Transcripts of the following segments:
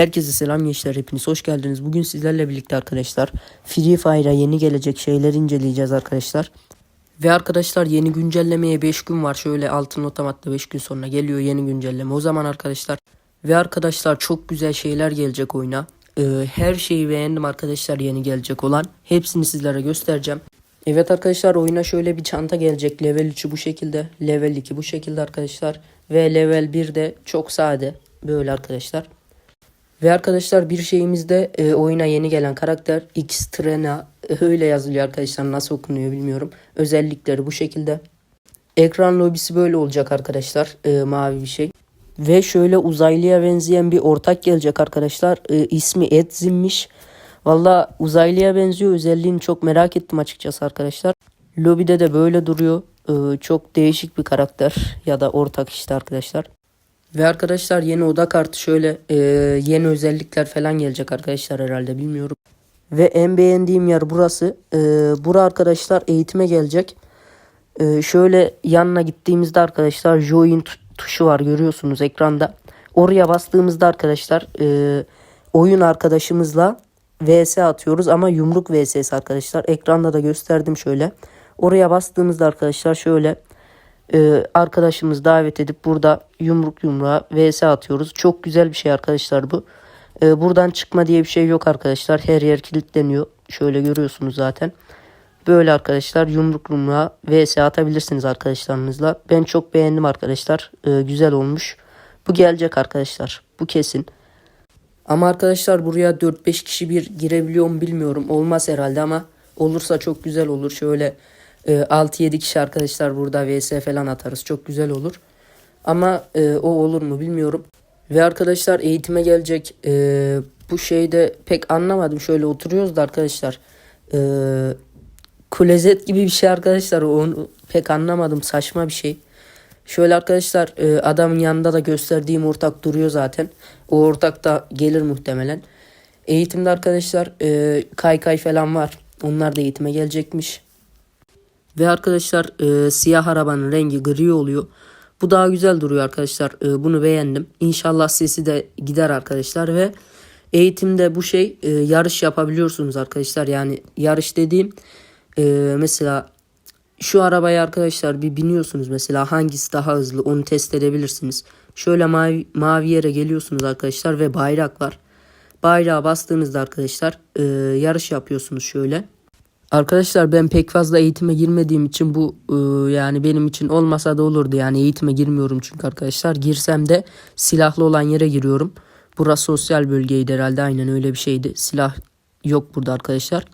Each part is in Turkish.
Herkese selam gençler hepiniz hoş geldiniz. Bugün sizlerle birlikte arkadaşlar Free Fire'a yeni gelecek şeyleri inceleyeceğiz arkadaşlar. Ve arkadaşlar yeni güncellemeye 5 gün var. Şöyle altın otomatla 5 gün sonra geliyor yeni güncelleme. O zaman arkadaşlar ve arkadaşlar çok güzel şeyler gelecek oyuna. Ee, her şeyi beğendim arkadaşlar yeni gelecek olan. Hepsini sizlere göstereceğim. Evet arkadaşlar oyuna şöyle bir çanta gelecek. Level 3'ü bu şekilde. Level 2 bu şekilde arkadaşlar. Ve level 1 de çok sade. Böyle arkadaşlar. Ve arkadaşlar bir şeyimizde e, oyuna yeni gelen karakter Xtrena e, öyle yazılıyor arkadaşlar nasıl okunuyor bilmiyorum. Özellikleri bu şekilde. Ekran lobisi böyle olacak arkadaşlar e, mavi bir şey. Ve şöyle uzaylıya benzeyen bir ortak gelecek arkadaşlar. E, ismi Edzim'miş. Valla uzaylıya benziyor özelliğini çok merak ettim açıkçası arkadaşlar. Lobide de böyle duruyor. E, çok değişik bir karakter ya da ortak işte arkadaşlar. Ve arkadaşlar yeni oda kartı şöyle e, yeni özellikler falan gelecek arkadaşlar herhalde bilmiyorum. Ve en beğendiğim yer burası. E, bura arkadaşlar eğitime gelecek. E, şöyle yanına gittiğimizde arkadaşlar join tu- tuşu var görüyorsunuz ekranda. Oraya bastığımızda arkadaşlar e, oyun arkadaşımızla vs atıyoruz ama yumruk vs arkadaşlar. Ekranda da gösterdim şöyle. Oraya bastığımızda arkadaşlar şöyle e, arkadaşımız davet edip burada yumruk yumruğa vs atıyoruz. Çok güzel bir şey arkadaşlar bu. E, buradan çıkma diye bir şey yok arkadaşlar. Her yer kilitleniyor. Şöyle görüyorsunuz zaten. Böyle arkadaşlar yumruk yumruğa vs atabilirsiniz arkadaşlarınızla. Ben çok beğendim arkadaşlar. E, güzel olmuş. Bu gelecek arkadaşlar. Bu kesin. Ama arkadaşlar buraya 4-5 kişi bir girebiliyor mu bilmiyorum. Olmaz herhalde ama olursa çok güzel olur. Şöyle e, 6-7 kişi arkadaşlar burada vs falan atarız. Çok güzel olur. Ama e, o olur mu bilmiyorum. Ve arkadaşlar eğitime gelecek. E, bu şeyde pek anlamadım. Şöyle oturuyoruz da arkadaşlar. E, kulezet gibi bir şey arkadaşlar. Onu pek anlamadım. Saçma bir şey. Şöyle arkadaşlar e, adamın yanında da gösterdiğim ortak duruyor zaten. O ortak da gelir muhtemelen. Eğitimde arkadaşlar e, kaykay falan var. Onlar da eğitime gelecekmiş. Ve arkadaşlar e, siyah arabanın rengi gri oluyor. Bu daha güzel duruyor arkadaşlar. E, bunu beğendim. İnşallah sesi de gider arkadaşlar ve eğitimde bu şey e, yarış yapabiliyorsunuz arkadaşlar. Yani yarış dediğim e, mesela şu arabaya arkadaşlar bir biniyorsunuz mesela hangisi daha hızlı onu test edebilirsiniz. Şöyle mavi, mavi yere geliyorsunuz arkadaşlar ve bayrak var. Bayrağa bastığınızda arkadaşlar e, yarış yapıyorsunuz şöyle. Arkadaşlar ben pek fazla eğitime girmediğim için bu e, yani benim için olmasa da olurdu. Yani eğitime girmiyorum çünkü arkadaşlar. Girsem de silahlı olan yere giriyorum. Burası sosyal bölgeydi herhalde aynen öyle bir şeydi. Silah yok burada arkadaşlar.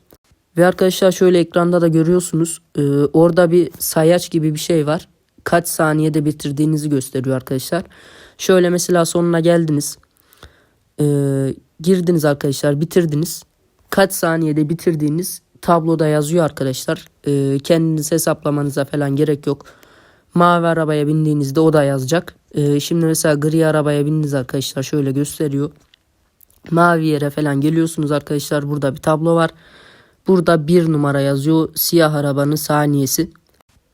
Ve arkadaşlar şöyle ekranda da görüyorsunuz. e, orada bir sayaç gibi bir şey var. Kaç saniyede bitirdiğinizi gösteriyor arkadaşlar. Şöyle mesela sonuna geldiniz. E, girdiniz arkadaşlar bitirdiniz. Kaç saniyede bitirdiğiniz tabloda yazıyor arkadaşlar. Ee, kendiniz hesaplamanıza falan gerek yok. Mavi arabaya bindiğinizde o da yazacak. Ee, şimdi mesela gri arabaya bindiniz arkadaşlar şöyle gösteriyor. Mavi yere falan geliyorsunuz arkadaşlar. Burada bir tablo var. Burada bir numara yazıyor. Siyah arabanın saniyesi.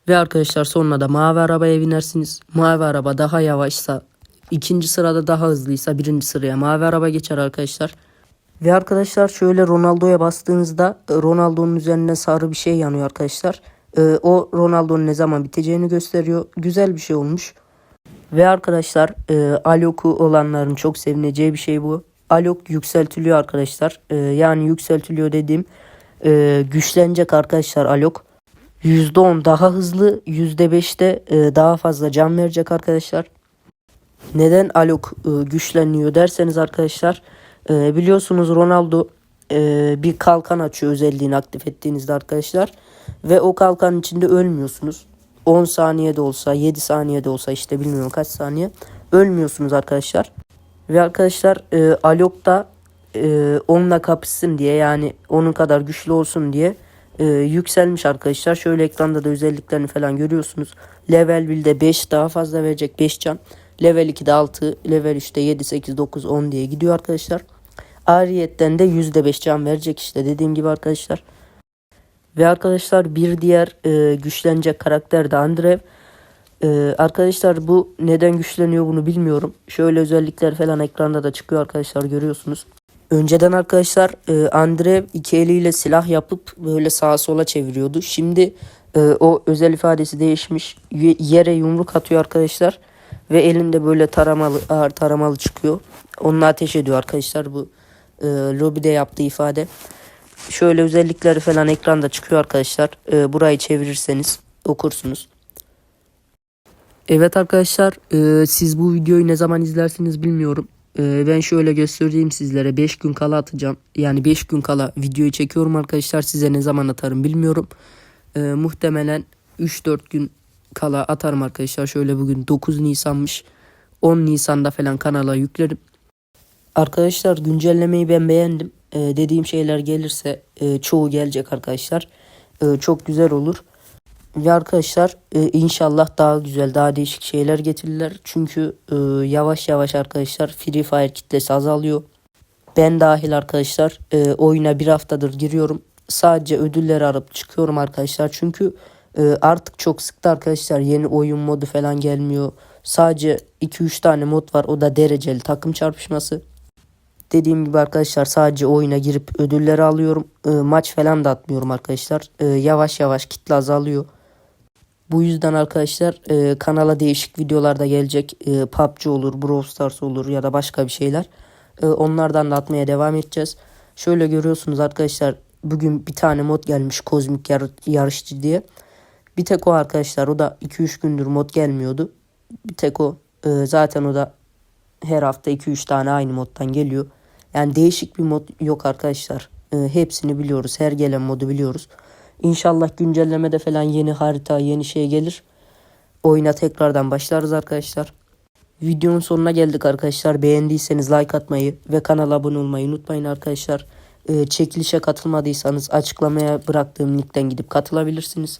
Ve arkadaşlar sonra da mavi arabaya binersiniz. Mavi araba daha yavaşsa ikinci sırada daha hızlıysa birinci sıraya mavi araba geçer arkadaşlar. Ve arkadaşlar şöyle Ronaldo'ya bastığınızda e, Ronaldo'nun üzerinde sarı bir şey yanıyor arkadaşlar. Ee, o Ronaldo'nun ne zaman biteceğini gösteriyor. Güzel bir şey olmuş. Ve arkadaşlar e, Alok'u olanların çok sevineceği bir şey bu. Alok yükseltiliyor arkadaşlar. E, yani yükseltiliyor dediğim e, güçlenecek arkadaşlar Alok. %10 daha hızlı %5'te e, daha fazla can verecek arkadaşlar. Neden Alok e, güçleniyor derseniz arkadaşlar e, biliyorsunuz Ronaldo e, bir kalkan açıyor özelliğini aktif ettiğinizde arkadaşlar. Ve o kalkanın içinde ölmüyorsunuz. 10 saniyede olsa 7 saniyede olsa işte bilmiyorum kaç saniye ölmüyorsunuz arkadaşlar. Ve arkadaşlar e, Alok da e, onunla kapışsın diye yani onun kadar güçlü olsun diye e, yükselmiş arkadaşlar. Şöyle ekranda da özelliklerini falan görüyorsunuz. Level 1'de 5 daha fazla verecek 5 can. Level 2'de 6, level 3'te 7, 8, 9, 10 diye gidiyor arkadaşlar. Ariyetten de %5 can verecek işte dediğim gibi arkadaşlar. Ve arkadaşlar bir diğer e, güçlenecek karakter de Andrev. Ee, arkadaşlar bu neden güçleniyor bunu bilmiyorum. Şöyle özellikler falan ekranda da çıkıyor arkadaşlar görüyorsunuz. Önceden arkadaşlar e, Andrev iki eliyle silah yapıp böyle sağa sola çeviriyordu. Şimdi e, o özel ifadesi değişmiş. Ye- Yere yumruk atıyor arkadaşlar. Ve elinde böyle taramalı ağır taramalı çıkıyor. Onunla ateş ediyor arkadaşlar bu e, lobide yaptığı ifade. Şöyle özellikleri falan ekranda çıkıyor arkadaşlar. E, burayı çevirirseniz okursunuz. Evet arkadaşlar e, siz bu videoyu ne zaman izlersiniz bilmiyorum. E, ben şöyle göstereyim sizlere 5 gün kala atacağım. Yani 5 gün kala videoyu çekiyorum arkadaşlar. Size ne zaman atarım bilmiyorum. E, muhtemelen 3-4 gün kala atarım arkadaşlar. Şöyle bugün 9 Nisan'mış. 10 Nisan'da falan kanala yüklerim. Arkadaşlar güncellemeyi ben beğendim. E, dediğim şeyler gelirse e, çoğu gelecek arkadaşlar. E, çok güzel olur. Ve arkadaşlar e, inşallah daha güzel, daha değişik şeyler getirirler. Çünkü e, yavaş yavaş arkadaşlar Free Fire kitlesi azalıyor. Ben dahil arkadaşlar e, oyuna bir haftadır giriyorum. Sadece ödülleri arayıp çıkıyorum arkadaşlar. Çünkü e, artık çok sıktı arkadaşlar. Yeni oyun modu falan gelmiyor. Sadece 2-3 tane mod var. O da dereceli takım çarpışması. Dediğim gibi arkadaşlar sadece oyuna girip ödülleri alıyorum. E, maç falan da atmıyorum arkadaşlar. E, yavaş yavaş kitle azalıyor. Bu yüzden arkadaşlar e, kanala değişik videolar da gelecek. E, PUBG olur, Brawl Stars olur ya da başka bir şeyler. E, onlardan da atmaya devam edeceğiz. Şöyle görüyorsunuz arkadaşlar bugün bir tane mod gelmiş kozmik yar- yarışçı diye. Bir tek o arkadaşlar o da 2-3 gündür mod gelmiyordu. Bir tek o E, zaten o da her hafta 2-3 tane aynı moddan geliyor. Yani değişik bir mod yok arkadaşlar. E, hepsini biliyoruz. Her gelen modu biliyoruz. İnşallah güncellemede falan yeni harita, yeni şey gelir. Oyuna tekrardan başlarız arkadaşlar. Videonun sonuna geldik arkadaşlar. Beğendiyseniz like atmayı ve kanala abone olmayı unutmayın arkadaşlar. E, çekilişe katılmadıysanız açıklamaya bıraktığım linkten gidip katılabilirsiniz.